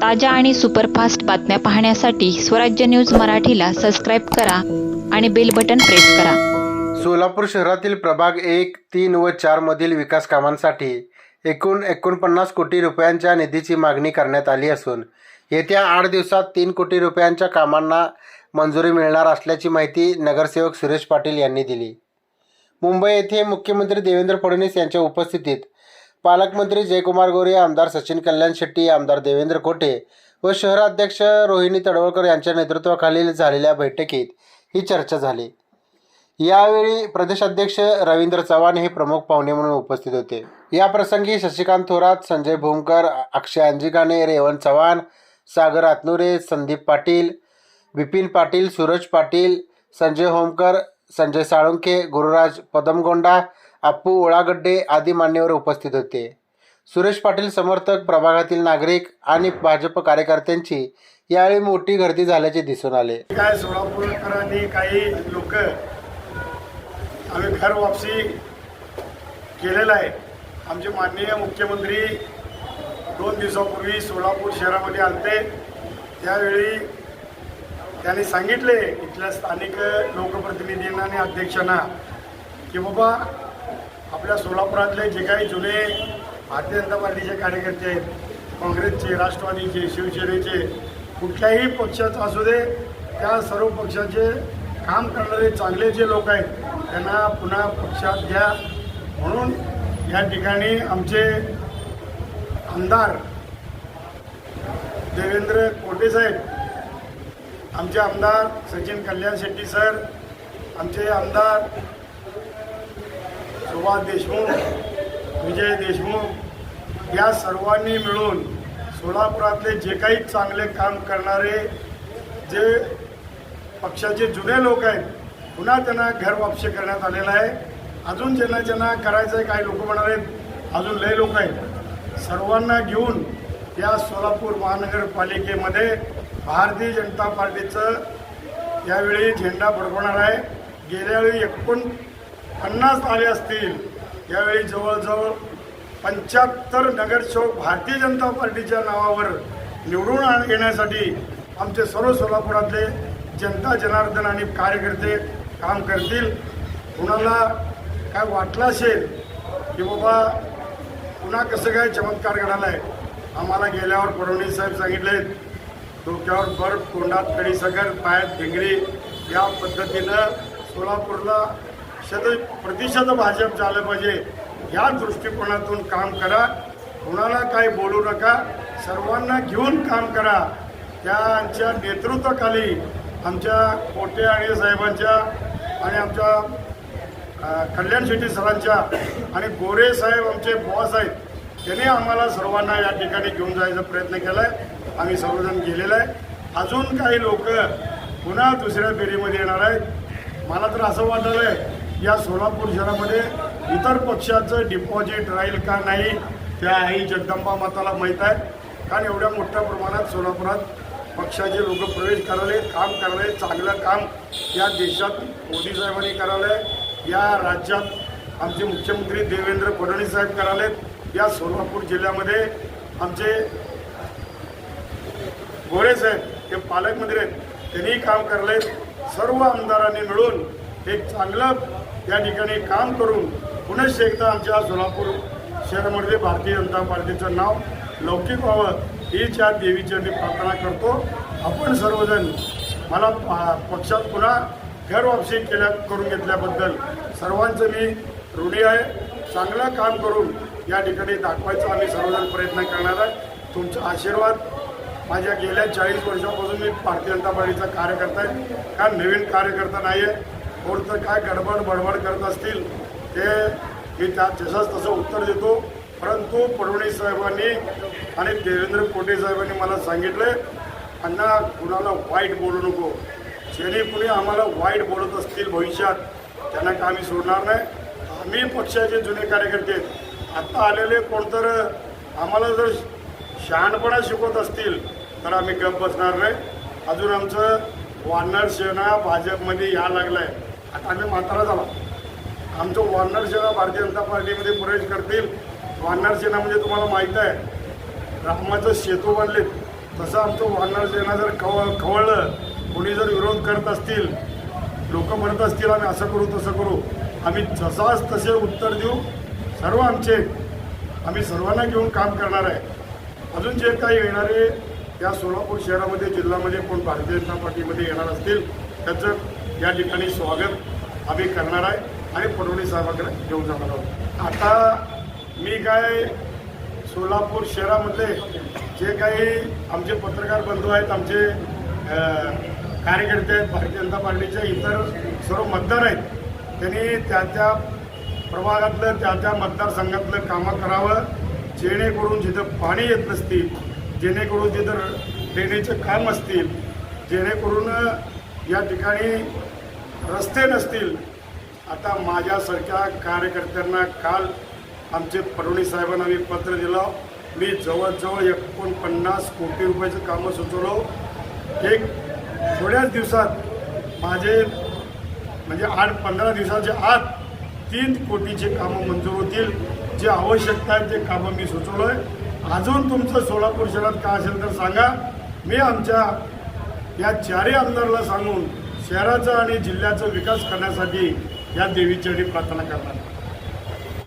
ताज्या आणि सुपरफास्ट बातम्या पाहण्यासाठी स्वराज्य न्यूज मराठीला सबस्क्राईब करा आणि बेल बटन प्रेस करा. सोलापूर शहरातील प्रभाग एक तीन व चार मधील विकास कामांसाठी एकूण एकोणपन्नास कोटी रुपयांच्या निधीची मागणी करण्यात आली असून येत्या आठ दिवसात तीन कोटी रुपयांच्या कामांना मंजुरी मिळणार असल्याची माहिती नगरसेवक सुरेश पाटील यांनी दिली. मुंबई येथे मुख्यमंत्री देवेंद्र फडणवीस यांच्या उपस्थितीत पालकमंत्री जयकुमार गोरे आमदार सचिन कल्याण शेट्टी आमदार देवेंद्र कोटे व शहराध्यक्ष रोहिणी तडवळकर यांच्या नेतृत्वाखालील झालेल्या बैठकीत ही चर्चा झाली. यावेळी प्रदेशाध्यक्ष रवींद्र चव्हाण हे प्रमुख पाहुणे म्हणून उपस्थित होते. या प्रसंगी शशिकांत थोरात संजय भूमकर अक्षय अंजिकाने रेवण चव्हाण सागर आतनुरे संदीप पाटील बिपिन पाटील सूरज पाटील संजय होमकर संजय साळुंखे गुरुराज पदमगोंडा अप्पू ओळागड्डे आदी मान्यवर उपस्थित होते. सुरेश पाटील समर्थक प्रभागातील नागरिक आणि भाजप कार्यकर्त्यांची यावेळी मोठी गर्दी झाल्याचे दिसून आले. काय सोलापूरकरांनी काही लोक आम्ही घर वापसी केलेलं आहे. आमचे माननीय मुख्यमंत्री दोन दिवसापूर्वी सोलापूर शहरामध्ये आलते. त्यावेळी त्यांनी सांगितले इथल्या स्थानिक लोकप्रतिनिधींना आणि अध्यक्षांना की बाबा आपल्या सोलापुरातले जे काही जुने भारतीय जनता पार्टीचे कार्यकर्ते आहेत काँग्रेसचे राष्ट्रवादीचे शिवसेनेचे कुठल्याही पक्षाचा असू दे त्या सर्व पक्षाचे काम करणारे चांगले जे लोक आहेत त्यांना पुन्हा पक्षात घ्या. म्हणून या ठिकाणी आमचे आमदार देवेंद्र कोटे साहेब आमचे आमदार सचिन कल्याण शेट्टी सर आमचे आमदार सुभाष देशमुख विजय देशमुख या सर्वांनी मिळून सोलापुरातले जे काही चांगले काम करणारे जे पक्षाचे जुने लोक आहेत पुन्हा त्यांना घर वापसी करण्यात आलेलं आहे. अजून ज्यांना ज्यांना करायचं आहे काही लोक म्हणणार आहेत अजून लय लोक आहेत. सर्वांना घेऊन या सोलापूर महानगरपालिकेमध्ये भारतीय जनता पार्टीचं यावेळी झेंडा फडकवणार आहे. गेल्यावेळी एकूण पन्नास आले असतील यावेळी जवळजवळ पंच्याहत्तर नगरसेवक भारतीय जनता पार्टीच्या नावावर निवडून आण- येण्यासाठी आमचे सर्व सोलापुरातले जनता जनार्दन आणि कार्यकर्ते काम करतील. कुणाला काय वाटलं असेल की बाबा पुन्हा कसं काय चमत्कार घडाला आहे? आम्हाला गेल्यावर फडणवीस साहेब सांगितले डोक्यावर बर्फ तोंडात कडीसगर पायात भिंगरी या पद्धतीनं सोलापूरला शत प्रतिशत भाजप झालं पाहिजे या दृष्टिकोनातून काम करा. कुणाला काही बोलू नका. सर्वांना घेऊन काम करा. त्यांच्या नेतृत्वाखाली आमच्या कोटे आणि साहेबांच्या आणि आमच्या कल्याण शेट्टी सरांच्या आणि गोरे साहेब आमचे बॉस आहेत त्यांनी आम्हाला सर्वांना या ठिकाणी घेऊन जायचा प्रयत्न केला आहे आम्ही सर्वजण गेलेलो आहे. अजून काही लोक पुन्हा दुसऱ्या फेरीमध्ये येणार आहेत. मला तर असं वाटलं आहे या सोलापूर शहरामध्ये इतर पक्षाचं डिपॉझिट राहील का नाही त्या आई जगदंबा माताला माहीत आहे. कारण एवढ्या मोठ्या प्रमाणात सोलापुरात पक्षाचे लोक प्रवेश करायले काम करायले चांगलं काम या देशात मोदी साहेबांनी करायलंय या राज्यात आमचे मुख्यमंत्री देवेंद्र फडणवीस साहेब करायलेत. या सोलापूर जिल्ह्यामध्ये आमचे गोरे साहेब हे पालकमंत्री आहेत त्यांनी काम करले सर्व आमदारांनी मिळून एक चांगलं या ठिकाणी काम करून पुनश्च एकदा आमच्या सोलापूर शहरामध्ये भारतीय जनता पार्टीचं नाव लौकिक व्हावं हीच या देवीची मी प्रार्थना करतो. आपण सर्वजण मला पा- पक्षात पुन्हा घर वापसी केल्या करून घेतल्याबद्दल सर्वांचं मी ऋणी आहे. चांगलं काम करून या ठिकाणी दाखवायचा आम्ही सर्वजण प्रयत्न करणार आहे. तुमचा आशीर्वाद माझ्या गेल्या चाळीस वर्षापासून मी भारतीय जनता पार्टीचा कार्यकर्ता आहे. का नवीन कार्यकर्ता नाही आहे कोणतं काय गडबड बडबड करत असतील ते मी त्या तसंच तसं उत्तर देतो. परंतु फडणवीस साहेबांनी आणि देवेंद्र कोटे साहेबांनी मला सांगितलं अण्णा कुणाला वाईट बोलू नको. जेणे कुणी आम्हाला वाईट बोलत असतील भविष्यात त्यांना का आम्ही सोडणार नाही. आम्ही पक्षाचे जुने कार्यकर्ते आहेत. आत्ता आलेले कोणतर आम्हाला जर शहाणपणा शिकवत असतील तर आम्ही गप बसणार नाही. अजून आमचं वानर सेना भाजपमध्ये या आहे आता आम्ही म्हातारा झाला. आमचं वानर सेना भारतीय जनता पार्टीमध्ये प्रवेश करतील. वानर सेना म्हणजे तुम्हाला माहीत आहे. रामाचं सेतू बांधले तसं आमचं वानर सेना जर खव खवळलं कोणी जर विरोध करत असतील लोक म्हणत असतील आम्ही असं करू तसं करू. आम्ही जसाच तसे उत्तर देऊ. सर्व आमचे आम्ही सर्वांना घेऊन काम करणार आहे. अजून जे काही येणारे या सोलापूर शहरामध्ये जिल्ह्यामध्ये कोण भारतीय जनता पार्टीमध्ये येणार असतील त्याचं या ठिकाणी स्वागत आम्ही करणार आहे आणि फडणवीस साहेबांकडे घेऊन जाणार आहोत. आता मी काय सोलापूर शहरामधले जे काही आमचे पत्रकार बंधू आहेत आमचे कार्यकर्ते आहेत भारतीय जनता पार्टीचे इतर सर्व मतदार आहेत त्यांनी त्या त्या प्रभागातलं त्या त्या मतदारसंघातलं कामं करावं जेणेकरून जिथं पाणी येत नसतील जेणेकरून तिथं ड्रेनेजचे काम असतील जेणेकरून या ठिकाणी रस्ते नसतील आता माझ्यासारख्या कार्यकर्त्यांना काल आमचे फडणवीस साहेबांना मी पत्र दिलं. मी जवळजवळ एकोणपन्नास कोटी रुपयाचं कामं सुचवलं. एक थोड्याच दिवसात माझे म्हणजे आठ पंधरा दिवसाच्या आत तीन कोटीचे कामं मंजूर होतील. जे आवश्यकता आहे ते कामं मी सुचवलं आहे अजून तुमचं सोलापूर शहरात काय असेल तर सांगा. मी आमच्या या चारही आमदारला सांगून शहराचा आणि जिल्ह्याचा विकास करण्यासाठी या देवीच्या प्रार्थना करणार